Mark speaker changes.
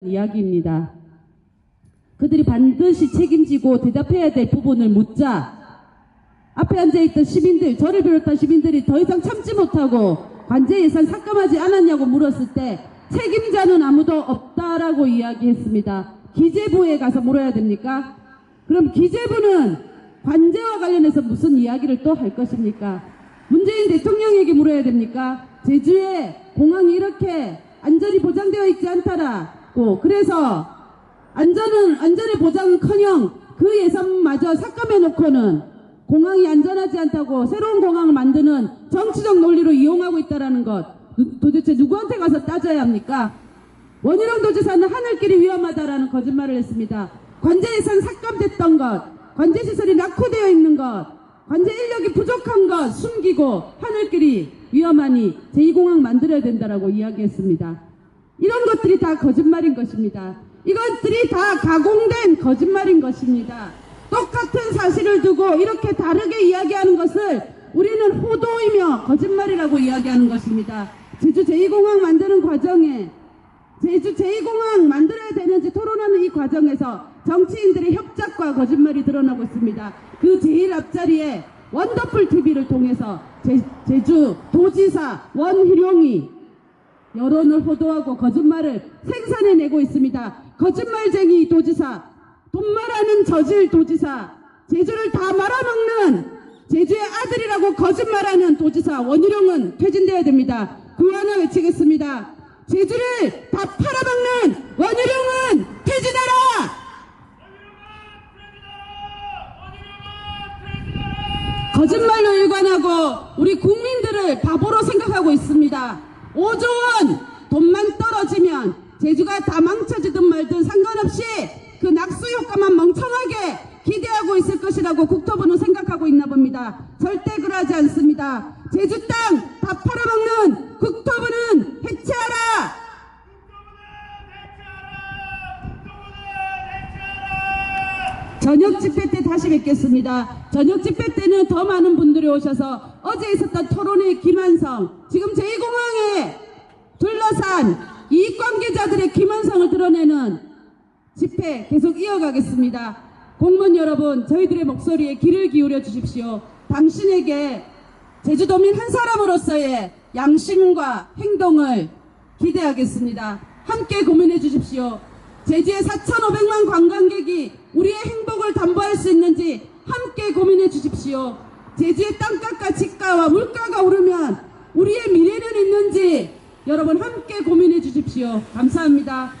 Speaker 1: 이야기입니다. 그들이 반드시 책임지고 대답해야 될 부분을 묻자 앞에 앉아있던 시민들, 저를 비롯한 시민들이 더 이상 참지 못하고 관제 예산 삭감하지 않았냐고 물었을 때 책임자는 아무도 없다라고 이야기했습니다. 기재부에 가서 물어야 됩니까? 그럼 기재부는 관제와 관련해서 무슨 이야기를 또 할 것입니까? 문재인 대통령에게 물어야 됩니까? 제주에 공항이 이렇게 안전이 보장되어 있지 않다라 고 그래서 안전은 안전의 보장은커녕 그 예산마저 삭감해 놓고는 공항이 안전하지 않다고 새로운 공항을 만드는 정치적 논리로 이용하고 있다라는 것 누- 도대체 누구한테 가서 따져야 합니까? 원희룡 도지사는 하늘길이 위험하다라는 거짓말을 했습니다. 관제 예산 삭감됐던 것, 관제 시설이 낙후되어 있는 것, 관제 인력이 부족한 것 숨기고 하늘길이 위험하니 제2공항 만들어야 된다라고 이야기했습니다. 이런 것들이 다 거짓말인 것입니다. 이것들이 다 가공된 거짓말인 것입니다. 똑같은 사실을 두고 이렇게 다르게 이야기하는 것을 우리는 호도이며 거짓말이라고 이야기하는 것입니다. 제주 제2공항 만드는 과정에 제주 제2공항 만들어야 되는지 토론하는 이 과정에서 정치인들의 협작과 거짓말이 드러나고 있습니다. 그 제일 앞자리에 원더풀 TV를 통해서 제, 제주 도지사 원희룡이 여론을 호도하고 거짓말을 생산해내고 있습니다. 거짓말쟁이 도지사, 돈 말하는 저질 도지사, 제주를 다 말아먹는 제주의 아들이라고 거짓말하는 도지사 원희룡은 퇴진돼야 됩니다. 구하나 외치겠습니다. 제주를 다 팔아먹는 원희룡은 퇴진하라! 거짓말로 일관하고 우리 국민들을 바보로 생각하고 있습니다. 5조 원 돈만 떨어지면 제주가 다 망쳐지든 말든 상관없이 그 낙수 효과만 멍청하게 기대하고 있을 것이라고 국토부는 생각하고 있나 봅니다. 절대 그러지 않습니다. 제주 땅 다 팔아먹는 국토부는 해체하라! 저녁 집회 때 다시 뵙겠습니다. 저녁 집회 때는 더 많은 분들이 오셔서 어제 있었던 토론회 김한성, 지금 제2공항에 둘러싼 이익관계자들의 김한성을 드러내는 집회 계속 이어가겠습니다. 공무원 여러분, 저희들의 목소리에 귀를 기울여 주십시오. 당신에게 제주도민 한 사람으로서의 양심과 행동을 기대하겠습니다. 함께 고민해 주십시오. 제주의 4,500만 관광객이 우리의 행복을 담보할 수 있는지 함께 고민해 주십시오. 제주의 땅값과 집가와 물가가 오르면 우리의 미래는 있는지 여러분 함께 고민해 주십시오. 감사합니다.